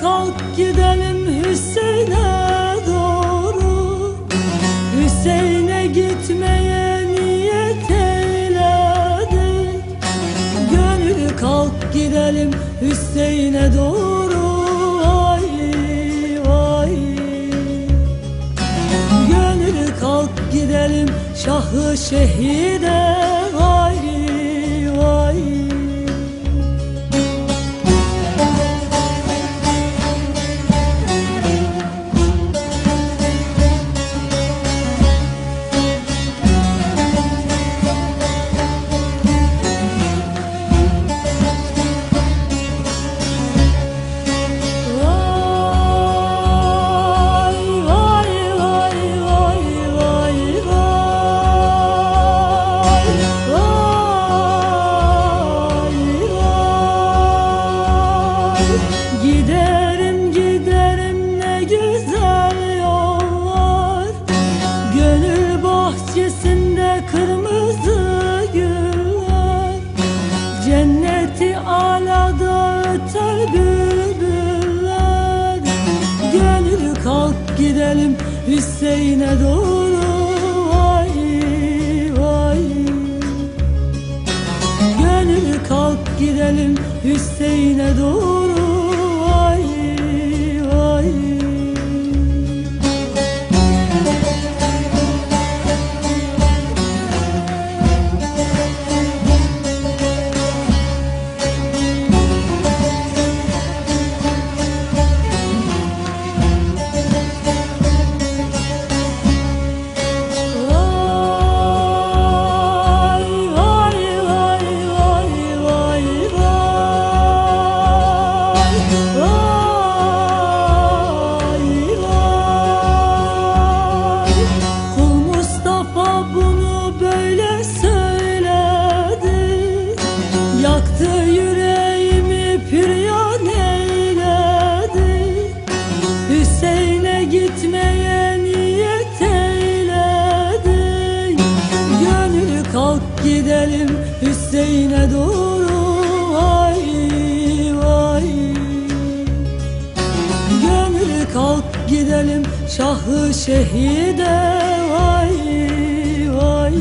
kalk gidelim Hüseyin'e doğru. Hüseyin'e gitmeye niyet eyledik. Gönül kalk gidelim Hüseyin'e doğru. Ay vay. Gönül kalk gidelim Şahı şehide. Giderim giderim ne güzel yollar. Gönül bahçesinde kırmızı güller. Cenneti alada öter bülbüller. Gönül kalk gidelim Hüseyin'e doğru. Vay vay. Gönül kalk gidelim Hüseyin'e doğru Şahı şehide Vay vay